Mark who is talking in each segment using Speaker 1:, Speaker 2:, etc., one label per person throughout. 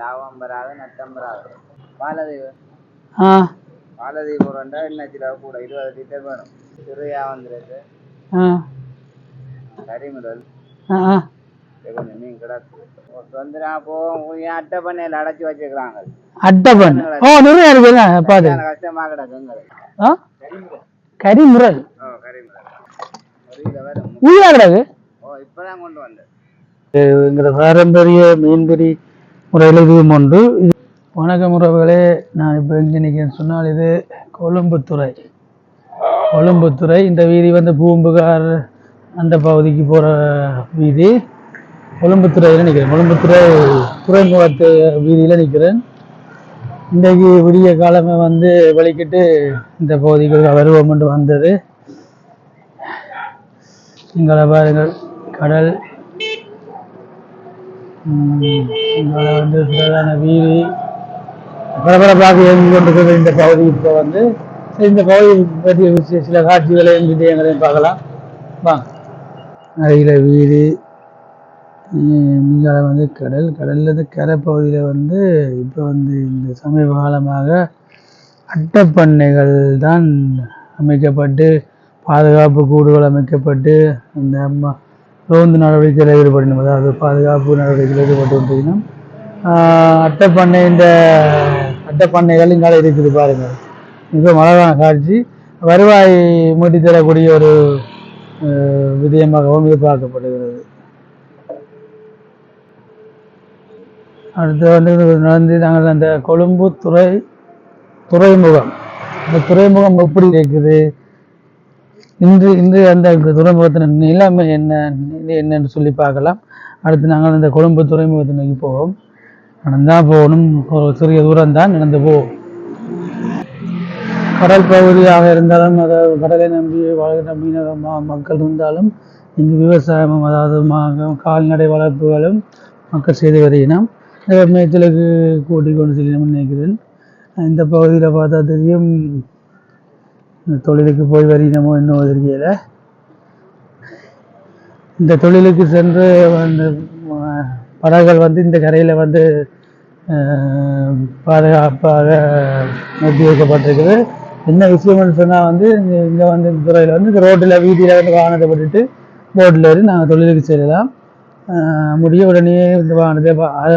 Speaker 1: லாபம் வராது நட்டம் வராது பாலதீவு பாலதீவு ரெண்டா என்ன கிலோ கூட இருபது லிட்டர் வேணும். சிறையா வந்துருக்கு. கரிமுதல். கொஞ்சம் மீன் கிடக்கு. வந்துடா போ உங்களுக்கு அட்டை பண்ணையில் அடைச்சி வச்சுக்கிறாங்க.
Speaker 2: அட்டை பண்ணு ஓ நிறைய இருக்குல்ல பாரு.
Speaker 1: கஷ்டமா கிடக்குங்க
Speaker 2: கரிமுரல்
Speaker 1: வரும்
Speaker 2: உயிரா கிடக்கு?
Speaker 1: ஓ இப்பதான் கொண்டு வந்தேன்.
Speaker 2: எங்களோட பாரம்பரிய மீன்பிடி முறையில் இதுவும் உண்டு இது வணக்கம் உறவுகளே நான் இப்போ எங்கே நிற்கிறேன்னு சொன்னால் இது கொழும்புத்துறை கொழும்புத்துறை இந்த வீதி வந்து பூம்புகார் அந்த பகுதிக்கு போகிற வீதி. கொழும்புத்துறையில் நிற்கிறேன் கொழும்புத்துறை துறைமுகத்து வீதியில் நிற்கிறேன் இன்றைக்கு விடிய காலமே வந்து வலிக்கிட்டு இந்த பகுதிக்கு வருவோம்னு வந்தது. எங்களை பாருங்கள் கடல் உம், வந்து பிரதான வீதி பரபரப்பாக இயங்கி கொண்டிருக்கிற இந்த பகுதி இப்போ வந்து இந்த பகுதி பற்றிய சில காட்சிகளையும் விஜயங்களையும் பார்க்கலாம். வா. அருகில வீடு இங்கே வந்து கடல் கடல்ல இருந்து கரை பகுதியில் வந்து இப்போ வந்து இந்த சமீப காலமாக அட்டைப்பண்ணைகள் தான் அமைக்கப்பட்டு பாதுகாப்பு கூடுகள் அமைக்கப்பட்டு அந்த அம்மா ரோந்து நடவடிக்கையில் ஈடுபடணும். அதாவது பாதுகாப்பு நடவடிக்கையில் ஈடுபட்டு கொண்டிருக்கணும் ஆஹ் அட்டைப்பண்ணை இந்த அட்டைப்பண்ணைகள் இங்கால இருக்குது பாருங்கள். மிக மழகான காட்சி. வருவாய் மீட்டி தரக்கூடிய ஒரு விதயமாகவும் எதிர்பார்க்கப்படுகிறது அடுத்து வந்து நடந்து நாங்கள் அந்த கொழும்பு துறை துறைமுகம். அந்த துறைமுகம் எப்படி இருக்குது? இன்று இன்று அந்த துறைமுகத்தின் நிலைமை என்ன என்னன்னு சொல்லி பார்க்கலாம். அடுத்து நாங்கள் இந்த கொழும்பு துறைமுகத்தை நோக்கி போவோம். நடந்தால் போகணும். ஒரு சிறிய தூரம் தான் நடந்து போவோம் கடல் பகுதியாக இருந்தாலும் அதாவது கடலை நம்பி வாழ்கிற மீனவ மக்கள் இருந்தாலும் இங்கு விவசாயமும் அதாவது கால்நடை வளர்ப்புகளும் மக்கள் செய்து வருகிறோம் மேய்ச்சலுக்கு கூட்டிக் கொண்டு செல்லும் நினைக்கிறேன் இந்த பகுதியில் பார்த்தா தெரியும் தொழிலுக்கு போய் வருகிறோமோ இன்னும் தெரியல. இந்த தொழிலுக்கு சென்று வந்து படகுகள் வந்து இந்த கரையில் வந்து பாதுகாப்பாக நிறுத்தி வைக்கப்பட்டிருக்குது என்ன விஷயம்னு சொன்னால் வந்து இங்கே வந்து இந்த துறையில் வந்து இந்த ரோட்டில் வீதியில் வந்து வாகனத்தை போட்டுட்டு போட்டில் இருந்து நாங்கள் தொழிலுக்கு செல்லலாம். முடிய உடனே இந்த வாகனத்தை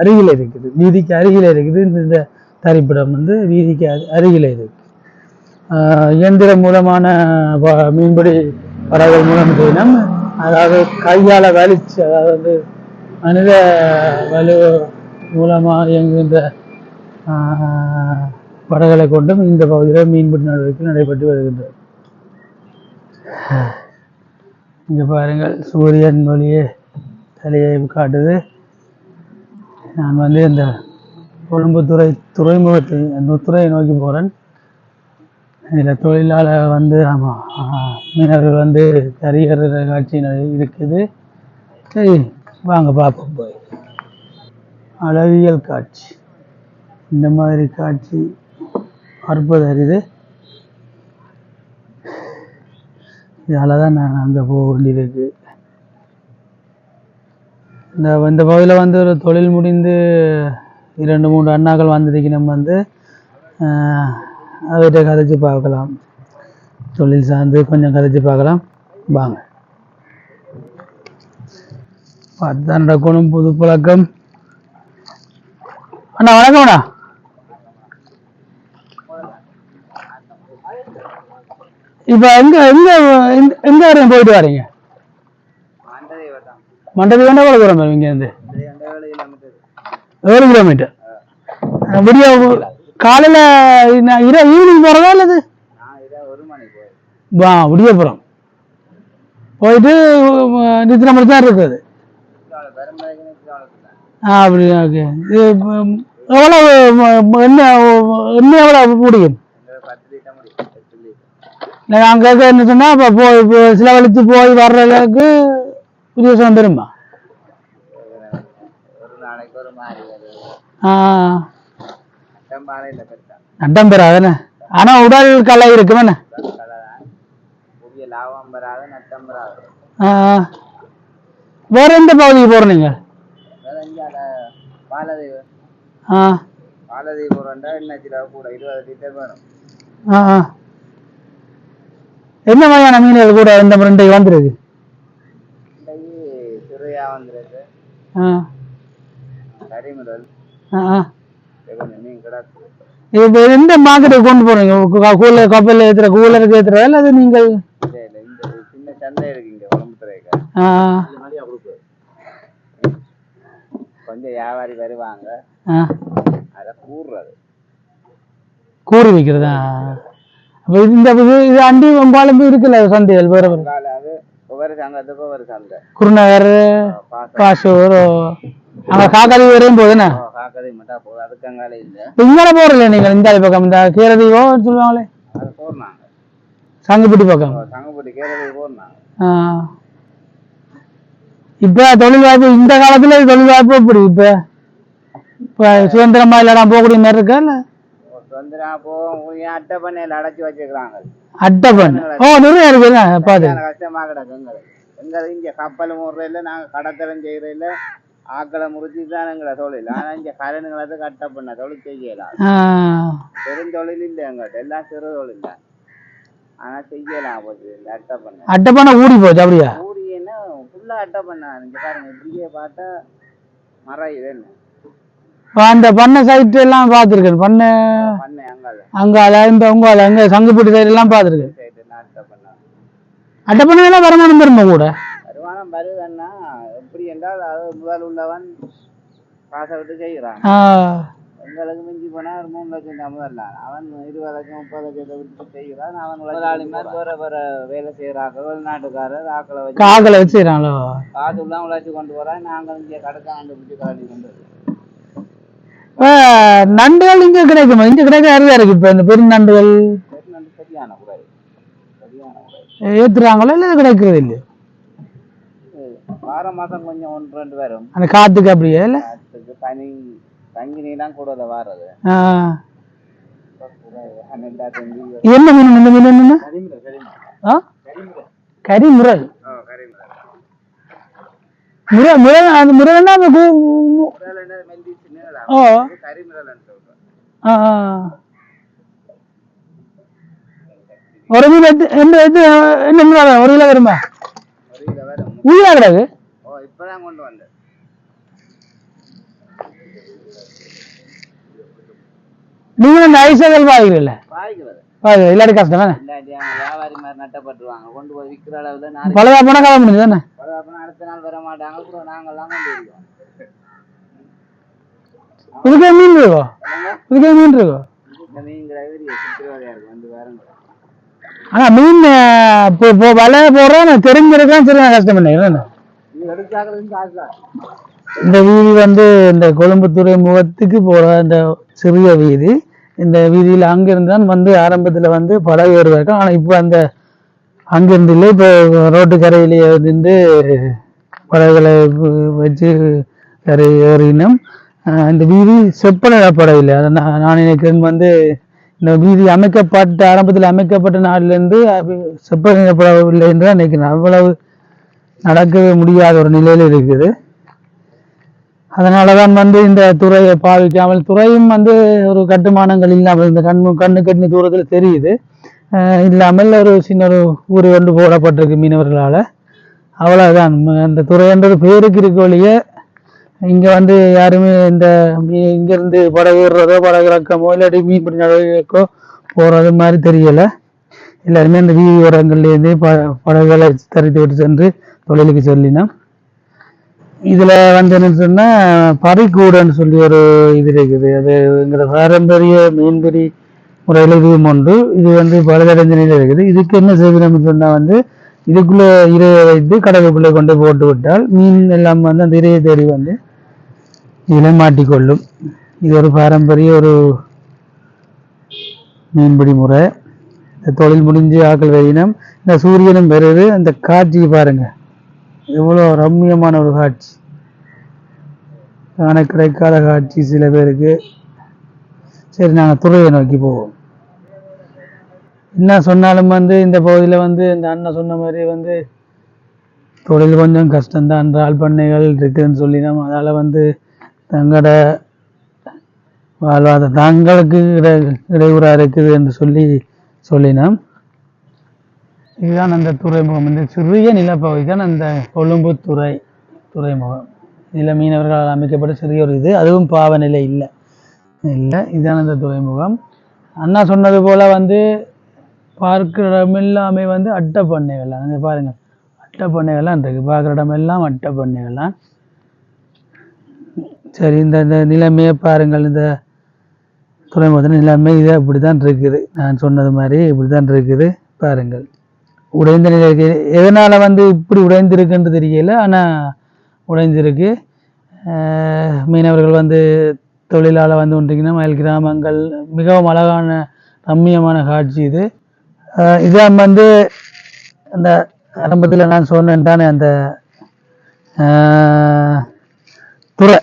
Speaker 2: அருகில் இருக்குது. வீதிக்கு அருகில் இருக்குது. இந்த இந்த தரிப்பிடம் வந்து வீதிக்கு அருகில் இருக்குது. இயந்திரம் மூலமான மீன்பிடி படகுகள் மூலம் செய்யணும் அதாவது கையால் வலிச்சு அதாவது வந்து மனித வலு மூலமாக இயங்குகின்ற படகளை படகுகளை கொண்டும் இந்த பகுதியில் மீன்பிடி நடவடிக்கை நடைபெற்று வருகின்றது. இங்கே பாருங்கள் சூரியன் ஒளியே தலையை காட்டுது. நான் வந்து இந்த கொழும்புத்துறை துறைமுகத்தை அந்த துறையை நோக்கி போகிறேன் இதில் தொழிலாளர் வந்து ஆமாம் மீனவர்கள் வந்து கரிகர காட்சி இருக்குது. சரி வாங்க பார்ப்போம் போய். அளவியல் காட்சி. இந்த மாதிரி காட்சி பார்ப்பது அரிது இதால் தான் நான் அங்கே போக வேண்டியிருக்கு. இந்த இந்த பகுதியில் வந்து ஒரு தொழில் முடிந்து இரண்டு மூன்று அண்ணாக்கள் வந்திருக்கு நம்ம வந்து அவர்கிட்ட கதைச்சு பார்க்கலாம். தொழில் சார்ந்து கொஞ்சம் கதைச்சு பார்க்கலாம். வாங்க. பார்த்து நடக்கணும் புது பழக்கம். அண்ணா வணக்கம் அண்ணா. இப்போ எங்க எங்க எந்த வரையும் போயிட்டு வரீங்க? மண்டபி வேண்டாம் எவ்வளோ தூரம்
Speaker 1: வேலையில் அமைச்சது
Speaker 2: ஏழு கிலோமீட்டர். விடிய காலையில் இரவு ஈவினிங் போகிறதா இல்லது
Speaker 1: நான்
Speaker 2: வா விடியப்புறம் போயிட்டு அஹ், மட்டும் மாதிரி தான் இருக்குது
Speaker 1: பெரும்பலைக்கு
Speaker 2: ஆ ஓகே. இது எவ்வளவு என்ன என்ன எவ்வளோ முடியும்? நாங்கள் அங்கே என்ன சொன்னால் இப்போ போய் இப்போ செலவழித்து போய் வர்ற அளவுக்கு வித்தியாசம் பெருமா
Speaker 1: நாளைக்கு
Speaker 2: ஆ. நட்டம் பெறாதானே ஆனால் உடல் கலை இருக்கும் வேற எந்த பகுதிக்கு
Speaker 1: பாலதீவு போகிறோண்டா என்ன
Speaker 2: வகையான மீன்கள் கூட இந்த ரெண்டைக்கு வந்துருக்கு?
Speaker 1: வந்துருக்கு. மீன் கிடக்கு.
Speaker 2: இப்போ எந்த மார்க்கெட்டுக்கு கொண்டு போறீங்க? கூல கப்பலில் ஏற்றுற கூலருக்கு ஏற்றுறதா இல்லை அது நீங்கள்?
Speaker 1: ஒரு கொஞ்சம் வியாபாரி வருவாங்க. அதை கூறுறது
Speaker 2: கூறி வைக்கிறதா? அப்போ இந்த இது அண்டி வம்பாலும் இருக்குல்ல சந்தைகள் வேறு வேறு.
Speaker 1: ஒவ்வொரு சங்கத்துக்கும் ஒவ்வொரு சந்தை.
Speaker 2: குருநகர் பாசூர் அங்கே காக்காளி வரையும் போகுதுண்ணே
Speaker 1: காக்கதை மட்டும் போகுது அதுக்கு அங்கால இல்லை.
Speaker 2: இங்கே போறல நீங்கள்? இந்த பக்கம் இந்த கீரதீவோ சொல்லுவாங்களே?
Speaker 1: அது போடுறாங்க.
Speaker 2: சங்குப்பட்டி பக்கம்.
Speaker 1: சங்கப்பட்டி போடுறாங்க.
Speaker 2: இப்ப தொழில் வாய்ப்பு இந்த காலத்துல தொழில் வாய்ப்பு எப்படி இப்ப? இப்ப சுதந்திரமா இல்லடா போகக்கூடிய மாதிரி இருக்கா இல்ல?
Speaker 1: சுதந்திரம் ஏன் அட்டை பண்ணையில் அடைச்சி வச்சிருக்கிறாங்க.
Speaker 2: அட்டை பண்ணு. ஓ நிறைய பாத்து.
Speaker 1: சரியான கஷ்டமா கிடக்கு எங்களுக்கு. இங்க கப்பல் முறையில் நாங்க கடத்தலம் செய்யறதில்ல ஆக்களை முறிச்சு தான் எங்களை தொழில். ஆனா இங்க கரணுங்களுக்கு அட்டை பண்ண தொழில் செய்யலாம்.
Speaker 2: ஆ.
Speaker 1: பெருந்தொழில் இல்லை எங்கள்கிட்ட எல்லாம் சிறு தொழில் தான். ஆனா செய்யலாம் போச்சு இந்த அட்டை பண்ண.
Speaker 2: அட்டை பண்ண ஊடி போச்சு அப்படியா?
Speaker 1: ஊரியன்னா ஃபுல்லா அட்டை பண்ண. இங்க பாருங்க இப்படியே பார்த்தா மரம் இது என்ன?
Speaker 2: அந்த பண்ணை சைட் எல்லாம் பார்த்துருக்கேன் பண்ணை
Speaker 1: அங்கால.
Speaker 2: இந்த உங்கால அங்க சங்குப்பட்டி சைடு எல்லாம் பார்த்துருக்கேன்
Speaker 1: அட்டை பண்ண.
Speaker 2: எல்லாம் வருமானம் பெருமை கூட?
Speaker 1: வருமானம் வருதுன்னா எப்படி என்றால் அது முதல் உள்ளவன் காசை விட்டு செய்கிறான்.
Speaker 2: ஆ.
Speaker 1: எங்களுக்கு மிஞ்சி போனா ஒரு மூணு லட்சம் தான் முதல்ல அவன் இருபது லட்சம் முப்பது லட்சத்தை விட்டு செய்கிறான். அவன் முதலாளி மாதிரி வேற வேற வேலை செய்யறாங்க வெளிநாட்டுக்காரர் ஆக்களை வச்சு
Speaker 2: காக்கலை வச்சுக்கிறாங்களோ
Speaker 1: காசு எல்லாம் உழைச்சி கொண்டு போறான். நாங்கள் இங்கே கடக்க கண்டுபிடிச்சு காலி கொண்டு
Speaker 2: நண்டுகள் இங்க கிடைக்குமா? இங்க கிடைக்க அருகா இருக்கு இப்ப இந்த பெரிய நண்டுகள்?
Speaker 1: சரி, நல்ல சரியான
Speaker 2: ஏத்துறாங்களா இல்ல கிடைக்கிறது இல்லையா?
Speaker 1: வாரம் மாசம் கொஞ்சம் ஒன்று ரெண்டு வரும்.
Speaker 2: அந்த காத்துக்கு அப்படியே இல்ல?
Speaker 1: அதுக்கு தனி தங்கி நீலாம் கூட அதை வாரது.
Speaker 2: என்ன மீன் இந்த மீன் என்ன முரல் முரல் அந்த
Speaker 1: குரல் என்ன?
Speaker 2: ஓ
Speaker 1: கரிமுறைன்னு சொல்றேன்
Speaker 2: ஆ. ஒரு மீன் என்ன என்ன? ஒரு கிலோ வருமா? கிடக்கு?
Speaker 1: ஓ இப்பதான் கொண்டு வந்தேன்
Speaker 2: நீங்க இந்த ஐசகல்
Speaker 1: பாய்க்கிறது
Speaker 2: வாங்குறது இல்லாட்டி கஷ்டம் தானே?
Speaker 1: வியாபாரி மாதிரி நட்டப்பட்டுருவாங்க. கொண்டு போய் விற்கிற அளவுல நாளைக்கு.
Speaker 2: பழைய போனா கதை முடிஞ்சு தானே?
Speaker 1: பரவாயில்ல அடுத்த நாள் வர மாட்டாங்க. அப்புறம் நாங்கெல்லாம் கொண்டு வருவோம்
Speaker 2: இதுக்கே மீன் இருக்கோ? இதுக்கே மீன் இருக்கோ?
Speaker 1: சித்திரவதையா இருக்கு வந்து வேறங்க
Speaker 2: ஆனா மீன் அஹ், இப்போ இப்போ வலை போடுறோம் தெரிஞ்சிருக்கான் சரியான கஷ்டம் பண்ணிக்கிறேன் இந்த வீதி வந்து இந்த கொழும்புத்துறை முகத்துக்கு போற இந்த சிறிய வீதி. இந்த வீதியில் அங்கிருந்து தான் வந்து ஆரம்பத்தில் வந்து படகு ஏறுவாங்க ஆனால் இப்போ அந்த அங்கிருந்து இல்லை இப்போ ரோட்டு கரையிலேயே நின்று படகுகளை வச்சு கரை ஏறினோம். இந்த வீதி செப்பனிடப்படவில்லை அதை நான் நான் நினைக்கிறேன் வந்து இந்த வீதி அமைக்கப்பட்ட ஆரம்பத்தில் அமைக்கப்பட்ட நாளிலிருந்து செப்பனிடப்படவில்லை என்று தான் நினைக்கிறேன் அவ்வளவு நடக்கவே முடியாத ஒரு நிலையில் இருக்குது. அதனால தான் வந்து இந்த துறையை பாவிக்காமல் துறையும் வந்து ஒரு கட்டுமானங்கள் இல்லாமல் இந்த கண்ணு கண்ணு கண்ணு தூரத்தில் தெரியுது. இல்லாமல் ஒரு சின்ன ஒரு ஊர் கொண்டு போடப்பட்டிருக்கு மீனவர்களால். அவ்வளோதான் அந்த துறைன்றது பேருக்கு இருக்க வழியே இங்கே வந்து யாருமே இந்த இங்கேருந்து படகு ஏறுறதோ படகு இறக்கமோ இல்லாட்டி மீன்பிடி நடவடிக்கைக்கோ போகிறது மாதிரி தெரியலை. எல்லாருமே இந்த வீதி ஓரங்கள்லேருந்து ப படகுகளை தரித்து விட்டு சென்று தொழிலுக்கு சொல்லினோம் இதில் வந்து சொன்னால் சொன்னா பறிக்கூடன்னு சொல்லி ஒரு இது இருக்குது. அது எங்களோட பாரம்பரிய மீன்பிடி முறையில் இதுவும் உண்டு. இது வந்து பலதடைஞ்ச நிலையில் இருக்குது. இதுக்கு என்ன செய்யணும்னு சொன்னால் வந்து இதுக்குள்ளே இறையை வைத்து கடலுக்குள்ளே கொண்டு போட்டு விட்டால் மீன் எல்லாம் வந்து அந்த இரையை தேடி வந்து இதில் மாட்டிக்கொள்ளும். இது ஒரு பாரம்பரிய ஒரு மீன்பிடி முறை. இந்த தொழில் முடிஞ்சு ஆக்கள் வெயினம் இந்த சூரியனும் பெறுது அந்த காட்சி பாருங்க. எவ்வளோ ரம்மியமான ஒரு காட்சி. காண கிடைக்காத காட்சி சில பேருக்கு. சரி நாங்கள் துறையை நோக்கி போவோம். என்ன சொன்னாலும் வந்து இந்த பகுதியில் வந்து இந்த அண்ணன் சொன்ன மாதிரி வந்து தொழில் கொஞ்சம் கஷ்டம்தான். இறால் பண்ணைகள் இருக்குதுன்னு சொல்லினோம். அதால் வந்து தங்களோட வாழ்வாத தங்களுக்கு இடை இடையூறாக இருக்குது என்று சொல்லி சொல்லினோம் இதுதான் அந்த துறைமுகம் இந்த சிறிய நிலப்பகுதி தான் அந்த கொழும்பு துறை துறைமுகம். இதில் மீனவர்களால் அமைக்கப்பட்ட சிறிய ஒரு இது. அதுவும் பாவநிலை இல்லை. இல்லை இதுதான் அந்த துறைமுகம். அண்ணா சொன்னது போல் வந்து பார்க்கிற இடம் எல்லாமே வந்து அட்டை பண்ணைகள்லாம் அங்கே பாருங்கள் அட்டை பண்ணைகள்லாம் இருக்குது பார்க்குற இடமெல்லாம் அட்டை பண்ணைகள்லாம் சரி இந்த இந்த நிலைமையை பாருங்கள். இந்த துறைமுகத்தின் நிலைமை இது அப்படி தான் இருக்குது. நான் சொன்னது மாதிரி இப்படி தான் இருக்குது. பாருங்கள். உடைந்த நிலை இருக்கு. எதனால் வந்து இப்படி உடைந்திருக்குன்னு தெரியல. ஆனால் உடைந்திருக்கு. மீனவர்கள் வந்து தொழிலால் வந்து ஒன்றிங்கன்னா மயில் கிராமங்கள் மிகவும் அழகான ரம்மியமான காட்சி இது. இதான் வந்து அந்த ஆரம்பத்தில் நான் சொன்னேன் தானே அந்த துறை.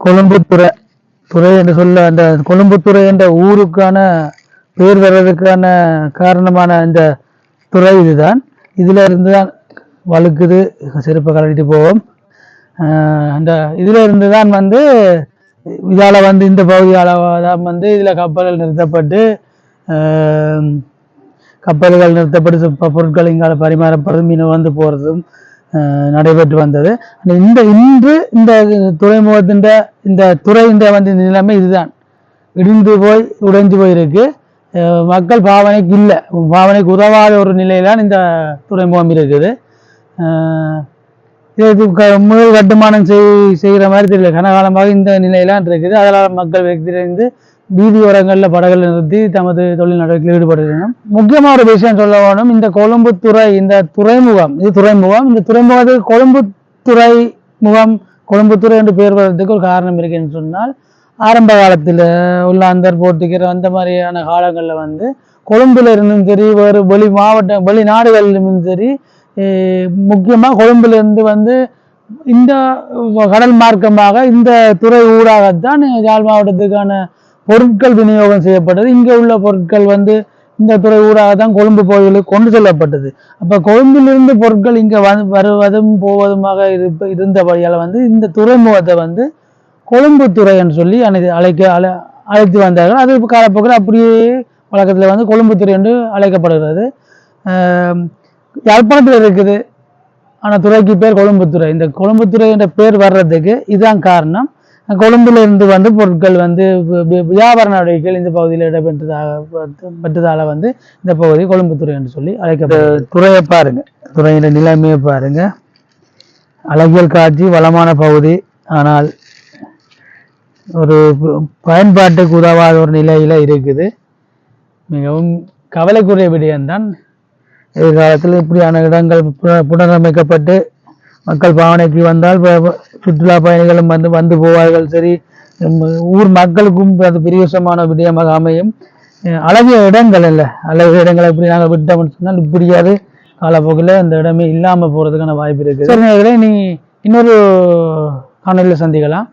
Speaker 2: கொழும்புத்துறை துறை என்று சொல்ல அந்த கொழும்புத்துறை என்ற ஊருக்கான பேர் வர்றதுக்கான காரணமான இந்த துறை இதுதான். இதுல இருந்து தான் வழுக்குது செருப்பை கலட்டிட்டு போவோம். ஆஹ் அந்த இதுல இருந்து தான் வந்து இதால வந்து இந்த பகுதியால தான் வந்து இதுல கப்பல்கள் நிறுத்தப்பட்டு ஆஹ் கப்பல்கள் நிறுத்தப்பட்டு பொருட்கள் இங்கால பரிமாறப்படுறதும் மீன் வந்து போகிறதும் நடைபெற்று வந்தது. இந்த இன்று இந்த துறைமுகத்தின் இந்த துறையின் வந்து நிலைமை இதுதான். இடிந்து போய் உடைந்து போயிருக்கு. மக்கள் பாவனைக்கு இல்லை. பாவனைக்கு உதவாத ஒரு நிலையில இந்த துறைமுகம் இருக்குது. இது க- முதல் கட்டுமானம் செய் செய்கிற மாதிரி தெரியல. கனகாலமாக இந்த நிலையிலான் இருக்குது. அதனால் மக்கள் வெற்றியடைந்து வீதியோரங்களில் படகுகள் நிறுத்தி தமது தொழில் நடவடிக்கையில் ஈடுபடுகின்றனர் முக்கியமான ஒரு விஷயம் சொல்ல வேணும். இந்த கொழும்பு துறை இந்த துறைமுகம் இது துறைமுகம். இந்த துறைமுகத்துக்கு கொழும்பு துறை முகம் கொழும்பு துறை என்று பெயர் வர்றதுக்கு ஒரு காரணம் இருக்குன்னு சொன்னால் ஆரம்ப காலத்தில் உள்ள அந்த போர்த்துக்கிற அந்த மாதிரியான காலங்களில் வந்து கொழும்புல இருந்தும் சரி வேறு வெளி மாவட்ட வெளி நாடுகளிலும் சரி முக்கியமாக கொழும்புலேருந்து வந்து இந்த கடல் மார்க்கமாக இந்த துறை ஊடாகத்தான் யாழ் மாவட்டத்துக்கான பொருட்கள் விநியோகம் செய்யப்பட்டது. இங்கே உள்ள பொருட்கள் வந்து இந்த துறை ஊடாக தான் கொழும்பு பகுதிகளுக்கு கொண்டு செல்லப்பட்டது. அப்போ கொழும்பிலிருந்து பொருட்கள் இங்கே வந்து வருவதும் போவதுமாக இருப்ப இருந்தபடியால் வந்து இந்த துறைமுகத்தை வந்து கொழும்பு துறை என்று சொல்லி அனை- அழைக்க அழை அழைத்து வந்தார்கள். அது காலப்போக்கில் அப்படியே வழக்கத்தில் வந்து கொழும்பு துறை என்று அழைக்கப்படுகிறது. யாழ்ப்பாணத்தில் இருக்குது. ஆனால் துறைக்கு பேர் கொழும்புத்துறை இந்த கொழும்புத்துறை என்ற பேர் வர்றதுக்கு இதுதான் காரணம். கொழும்புல இருந்து வந்து பொருட்கள் வந்து வியாபார நடவடிக்கைகள் இந்த பகுதியில் இடம்பெற்றதாக பெற்றதால வந்து இந்த பகுதி கொழும்புத்துறை என்று சொல்லி அழைக்க துறையை பாருங்க. துறையின் நிலைமையை பாருங்க. அழகியல் காட்சி வளமான பகுதி. ஆனால் ஒரு பயன்பாட்டுக்கு உதவாத ஒரு நிலையில இருக்குது. மிகவும் கவலைக்குரிய விடயம்தான். எதிர்காலத்தில் இப்படியான இடங்கள் பு- புனரமைக்கப்பட்டு மக்கள் பாவனைக்கு வந்தால் சுற்றுலா பயணிகளும் வந்து வந்து போவார்கள். சரி ஊர் மக்களுக்கும் அது பிரியோசமான விடயமாக அமையும். அழகிய இடங்கள் அல்ல. அழகிய இடங்களை இப்படி நாங்கள் விட்டோம்னு சொன்னால் இப்படியாவது காலப்போக்கில் அந்த இடமே இல்லாமல் போகிறதுக்கான வாய்ப்பு இருக்குது. சரி நீ இன்னொரு காணொலியில் சந்திக்கலாம்.